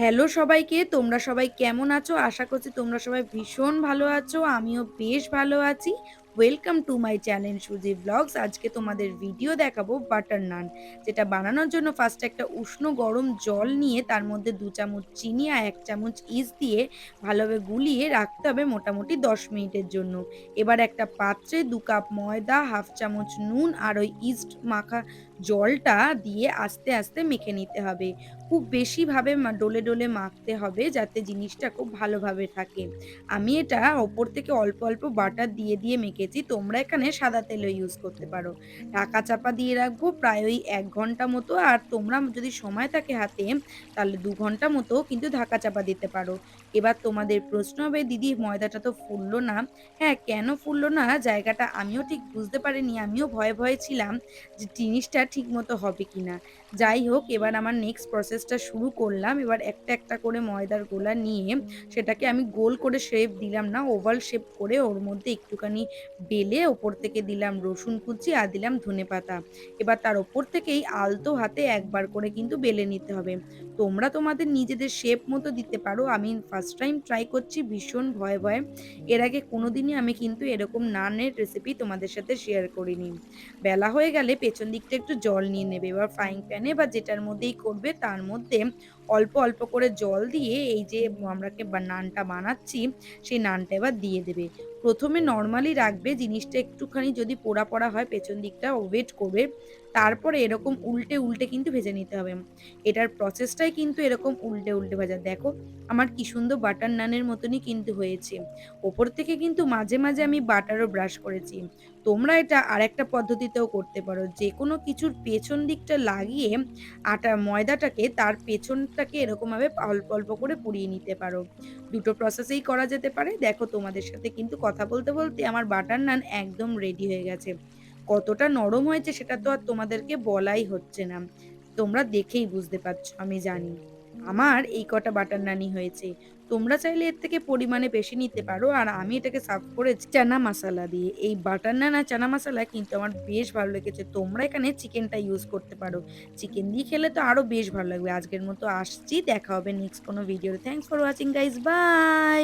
Hello সবাইকে, তোমরা সবাই কেমন আছো? আশা করছি তোমরা সবাই ভীষণ ভালো আছো। আমিও বেশ ভালো আছি। Welcome to my channel Suji blogs. আজকে তোমাদের ভিডিও দেখাবো বাটার নান। যেটা বানানোর জন্য ফার্স্ট একটা উষ্ণ গরম জল নিয়ে তার মধ্যে দু চামচ চিনি আর এক চামচ ইস্ট দিয়ে ভালোভাবে গুলিয়ে রাখতে হবে মোটামুটি ১০ মিনিটের জন্য। এবার একটা পাত্রে দু কাপ ময়দা, হাফ চামচ নুন আর ওই ইস্ট মাখা জলটা দিয়ে আস্তে, আস্তে মেখে নিতে হবে। খুব বেশিভাবে ডোলে ডলে মাখতে হবে যাতে জিনিসটা খুব ভালোভাবে থাকে। আমি এটা ওপর থেকে অল্প, অল্প বাটার দিয়ে, দিয়ে মেখেছি। তোমরা এখানে সাদা তেলও ইউজ করতে পারো। ঢাকা চাপা দিয়ে রাখব প্রায় ওই ১ ঘণ্টা মতো। আর তোমরা যদি সময় থাকে হাতে তাহলে দু ঘণ্টা মতো কিন্তু ঢাকা চাপা দিতে পারো। এবার তোমাদের প্রশ্ন হবে, "দিদি ময়দাটা তো ফুললো না।" হ্যাঁ, কেন ফুললো না জায়গাটা আমিও ঠিক বুঝতে পারিনি। আমিও ভয়ে, ভয়ে ছিলাম যে জিনিসটা ঠিকমতো হবে কিনা। যাই হোক এবার আমার নেক্সট প্রসেসটা শুরু করলাম। এবার একটা, একটা করে ময়দার গোলা নিয়ে সেটাকে আমি গোল করে শেপ দিলাম না, ওভাল শেপ করে ওর মধ্যে একটুখানি বেলে ওপর থেকে দিলাম রসুন কুচি আর দিলাম ধনেপাতা। এবার তার ওপর থেকেই আলতো হাতে একবার করে কিন্তু বেলে নিতে হবে। তোমরা তোমাদের নিজেদের শেপ মতো দিতে পারো। আমি ফার্স্ট টাইম ট্রাই করছি ভীষণ ভয়ে, ভয়ে। এর আগে কোনোদিনই আমি কিন্তু এরকম নানের রেসিপি তোমাদের সাথে শেয়ার করিনি। বেলা হয়ে গেলে পেছন দিকটা একটু জল নিয়ে নেবে। এবার ফ্রাইং প্যানে বা যেটার মধ্যেই করবে তার মধ্যে অল্প, অল্প করে জল দিয়ে এই যে আমরাকে বা নানটা বানাচ্ছি সেই নানটা এবার দিয়ে দেবে। ১ম নর্মালি রাখবে জিনিসটা একটুখানি যদি পোড়া, পোড়া হয় পেছন দিকটা ওয়েট করবে। তারপরে এরকম উল্টে, উল্টে কিন্তু ভেজে নিতে হবে। এটার প্রসেসটাই কিন্তু এরকম উল্টে, উল্টে ভাজা। দেখো আমার কি সুন্দর বাটার নানের মতনই কিন্তু হয়েছে। ওপর থেকে কিন্তু মাঝে, মাঝে আমি বাটারও ব্রাশ করেছি। তোমরা এটা আরেকটা পদ্ধতিতেও করতে পারো। যে কোনো কিছুর পেছন দিকটা লাগিয়ে আটা ময়দাটাকে তার পেছনটাকে এরকমভাবে অল্প, অল্প করে পুড়িয়ে নিতে পারো। দুটো প্রসেসেই করা যেতে পারে। দেখো তোমাদের সাথে কিন্তু কথা বলতে, বলতে আমার বাটার নান একদম রেডি হয়ে গেছে। কতটা নরম হয়েছে সেটা তো আর তোমাদেরকে বলাই হচ্ছে না। তোমরা দেখেই বুঝতে পারছ আমি জানি। আমার এই কটা বাটার নানি হয়েছে। তোমরা চাইলে এর থেকে পরিমাণে বেশি নিতে পারো। আর আমি এটাকে সার্ভ করেছি চানা মসালা দিয়ে। এই বাটার নান আর চানা মসালা কিন্তু আমার বেশ ভালো লেগেছে। তোমরা এখানে চিকেনটা ইউজ করতে পারো। চিকেন দিয়ে খেলে তো আরও বেশ ভালো লাগবে। আজকের মতো আসছি। দেখা হবে নেক্সট কোনো ভিডিওতে। Thanks for watching guys. Bye.